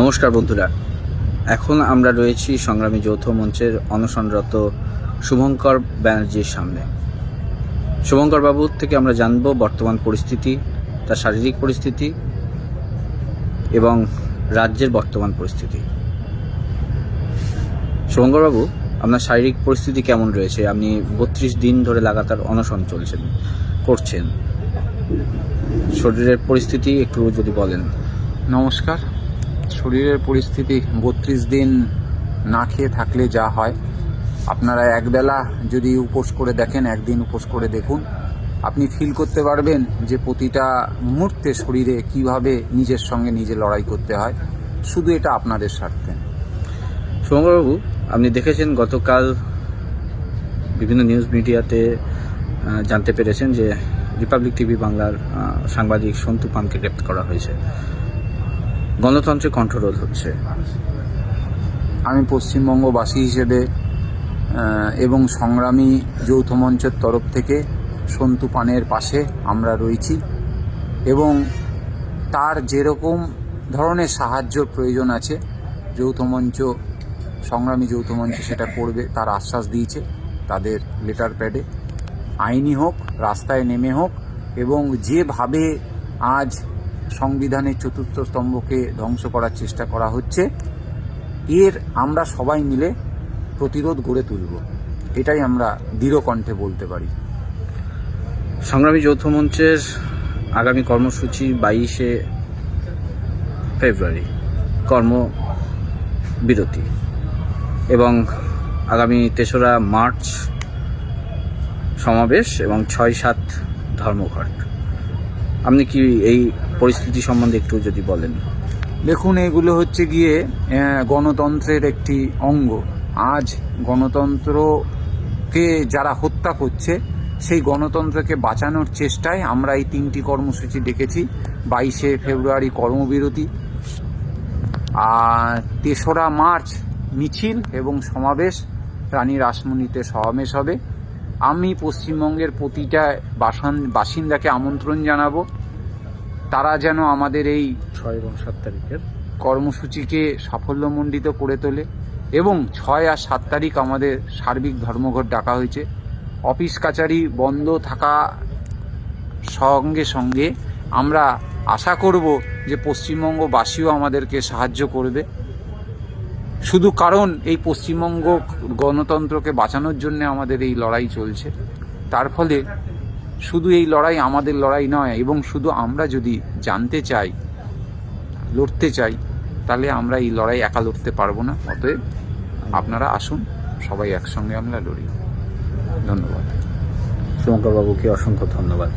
নমস্কার বন্ধুরা। এখন আমরা রয়েছি সংগ্রামী যৌথ মঞ্চের অনশনরত শুভঙ্কর ব্যানার্জির সামনে। শুভঙ্কর বাবুর থেকে আমরা জানব বর্তমান পরিস্থিতি, তার শারীরিক পরিস্থিতি এবং রাজ্যের বর্তমান পরিস্থিতি। শুভঙ্কর বাবু, আপনার শারীরিক পরিস্থিতি কেমন রয়েছে? আপনি বত্রিশ দিন ধরে লাগাতার অনশন চলছেন, করছেন। শরীরের পরিস্থিতি একটু যদি বলেন। নমস্কার। শরীরের পরিস্থিতি বত্রিশ দিন না খেয়ে থাকলে যা হয়, আপনারা একবেলা যদি উপোস করে দেখেন, একদিন উপোস করে দেখুন, আপনি ফিল করতে পারবেন যে প্রতিটা মুহূর্তে শরীরে কীভাবে নিজের সঙ্গে নিজে লড়াই করতে হয়, শুধু এটা আপনাদের স্বার্থে। শুভঙ্করবাবু আপনি দেখেছেন গতকাল বিভিন্ন নিউজ মিডিয়াতে জানতে পেরেছেন যে রিপাবলিক টিভি বাংলার সাংবাদিক সন্তু পানকে গ্রেপ্তার করা হয়েছে। গণতন্ত্রে কণ্ঠরোধ হচ্ছে। আমি পশ্চিমবঙ্গবাসী হিসেবে এবং সংগ্রামী যৌথ মঞ্চের তরফ থেকে সন্তু পানের পাশে আমরা রয়েছি এবং তার যেরকম ধরনের সাহায্যর প্রয়োজন আছে, যৌথ মঞ্চ, সংগ্রামী যৌথ মঞ্চ সেটা করবে, তার আশ্বাস দিয়েছে তাদের লেটার প্যাডে। আইনি হোক, রাস্তায় নেমে হোক, এবং যেভাবে আজ সংবিধানের চতুর্থ স্তম্ভকে ধ্বংস করার চেষ্টা করা হচ্ছে। এর আমরা সবাই মিলে প্রতিরোধ গড়ে তুলব। এটাই আমরা দৃঢ় কণ্ঠে বলতে পারি। সংগ্রামী যৌথ মঞ্চের আগামী কর্মসূচি বাইশে ফেব্রুয়ারি, কর্মবিরতি। এবং আগামী তেসরা মার্চ সমাবেশ এবং ছয় সাত ধর্মঘট। আপনি কি এই পরিস্থিতি সম্বন্ধে একটু যদি বলেন। দেখুন, এগুলো হচ্ছে গিয়ে গণতন্ত্রের একটি অঙ্গ। আজ গণতন্ত্রকে যারা হত্যা করছে, সেই গণতন্ত্রকে বাঁচানোর চেষ্টায় আমরা এই তিনটি কর্মসূচি ডেকেছি বাইশে ফেব্রুয়ারি কর্মবিরতি, আর তেসরা মার্চ মিছিল এবং সমাবেশ। রানী রাসমণিতে সমাবেশ হবে। আমি পশ্চিমবঙ্গের প্রতিটা বাসান বাসিন্দাকে আমন্ত্রণ জানাব। তারা যেন আমাদের এই ছয় এবং সাত তারিখের কর্মসূচিকে সাফল্যমণ্ডিত করে তোলে এবং ছয় আর সাত তারিখ আমাদের সার্বিক ধর্মঘট ডাকা হয়েছে। অফিস কাচারি বন্ধ থাকা সঙ্গে সঙ্গে আমরা আশা করব যে পশ্চিমবঙ্গবাসীও আমাদেরকে সাহায্য করবে। শুধু কারণ এই পশ্চিমবঙ্গ গণতন্ত্রকে বাঁচানোর জন্য আমাদের এই লড়াই চলছে। তার ফলে শুধু এই লড়াই আমাদের লড়াই নয়, এবং শুধু আমরা যদি জানতে চাই, লড়তে চাই, তাহলে আমরা এই লড়াই একা লড়তে পারব না। অতএব আপনারা আসুন, সবাই একসঙ্গে আমরা লড়ি। ধন্যবাদ। শুভঙ্করবাবুকে অসংখ্য ধন্যবাদ।